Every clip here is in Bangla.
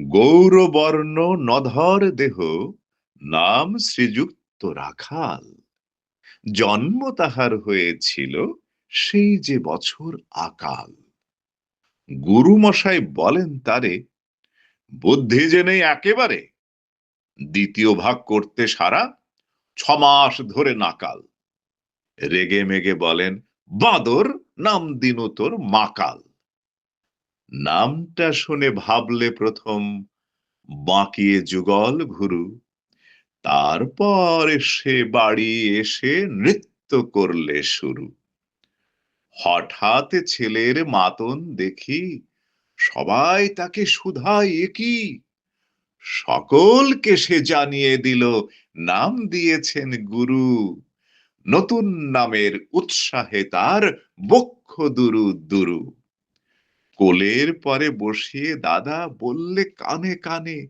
গৌরবর্ণ নধর দেহ, নাম শ্রীযুক্ত রাখাল। জন্ম তাহার হয়েছিল সেই যে বছর আকাল। গুরুমশাই বলেন তারে, বুদ্ধি যে নেই একেবারে দ্বিতীয় ভাগ করতে সারা ছমাস ধরে নাকাল। রেগে মেগে বলেন, বাঁদর নাম দিনু তোর মাকাল। নামটা শুনে ভাবলে প্রথম বাঁকিয়ে যুগল ঘুরু। তারপর সে বাড়ি এসে নৃত্য করলে শুরু। হঠাৎ ছেলের মাতন দেখি সবাই তাকে সুধাই একই। সকলকে সে জানিয়ে দিল, নাম দিয়েছেন গুরু। নতুন নামের উৎসাহে তার বক্ষ দুরু দুরু। কোলের পরে বসিয়ে দাদা বললে কানে কানে,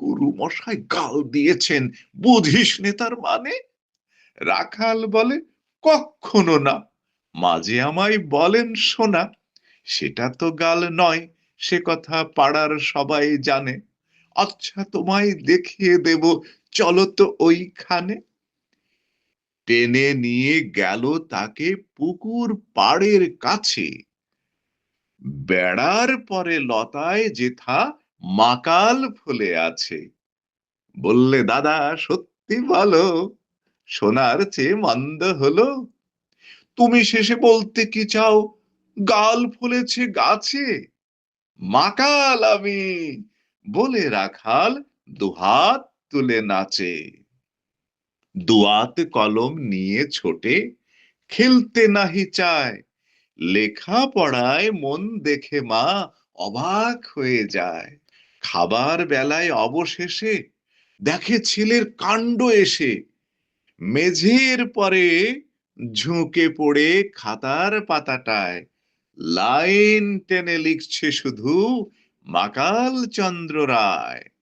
গুরু মশাই গাল দিয়েছেন, বুঝিস নে তার মানে? রাখাল বলে কখনো না। মাঝে আমায় বলেন শোনা, সেটা তো গাল নয়, সে কথা পাড়ার সবাই জানে। আচ্ছা তোমায় দেখিয়ে দেব, চলো তো ওইখানে। টেনে নিয়ে গেল তাকে পুকুর পাড়ের কাছে। বেড়ার পরে লতায় যেথা মাকাল ফুলে আছে। বললে, দাদা, সত্যি বলো, সোনার চেয়ে মন্দ হলো। তুমি শেষে বলতে কি চাও, গাল ফুলেছে গাছে। মাকাল আমি বলে রাখাল দুহাত তুলে নাচে। দুয়াত কলম নিয়ে ছোটে, খেলতে নাহি চায়। লেখা পড়ায় মন দেখে মা অবাক হয়ে যায়। খাবার বেলায় অবশেষে দেখে ছেলের কাণ্ড এসে। মেঝের পরে ঝুঁকে পড়ে খাতার পাতাটায়। লাইন টেনে লিখছে শুধু মাকাল চন্দ্র রায়।